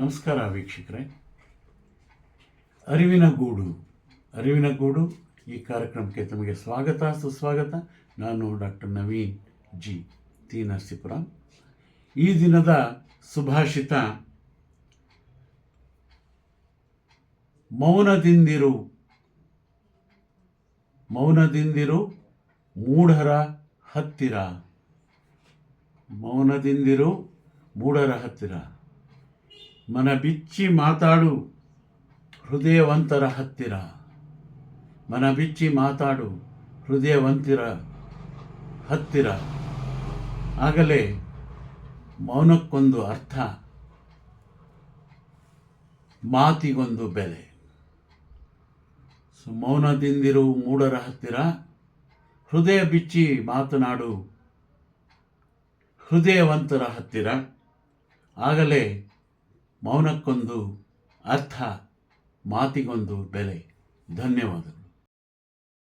ನಮಸ್ಕಾರ ವೀಕ್ಷಕರೇ. ಅರಿವಿನ ಗೂಡು ಅರಿವಿನ ಗೂಡು ಈ ಕಾರ್ಯಕ್ರಮಕ್ಕೆ ತಮಗೆ ಸ್ವಾಗತ, ಸುಸ್ವಾಗತ. ನಾನು ಡಾಕ್ಟರ್ ನವೀನ್ ಜಿ. ತಿ ನರಸೀಪುರ ಈ ದಿನದ ಸುಭಾಷಿತ ಮೌನದಿಂದಿರು ಮೌನದಿಂದಿರು ಮೂಢರ ಹತ್ತಿರ. ಮೌನದಿಂದಿರು ಮೂಢರ ಹತ್ತಿರ. ಮನ ಬಿಚ್ಚಿ ಮಾತಾಡು, ಹೃದಯವಂತರ ಹತ್ತಿರ. ಮನ ಬಿಚ್ಚಿ ಮಾತಾಡು, ಹೃದಯವಂತಿರ ಹತ್ತಿರ. ಆಗಲೇ ಮೌನಕ್ಕೊಂದು ಅರ್ಥ, ಮಾತಿಗೊಂದು ಬೆಲೆ. ಸೊ, ಮೌನದಿಂದಿರು ಮೂಡರ ಹತ್ತಿರ, ಹೃದಯ ಬಿಚ್ಚಿ ಮಾತನಾಡು, ಹೃದಯವಂತರ ಹತ್ತಿರ. ಆಗಲೇ ಮೌನಕ್ಕೊಂದು ಅರ್ಥ ಮಾತಿಗೊಂದು ಬೆಲೆ. ಧನ್ಯವಾದಗಳು.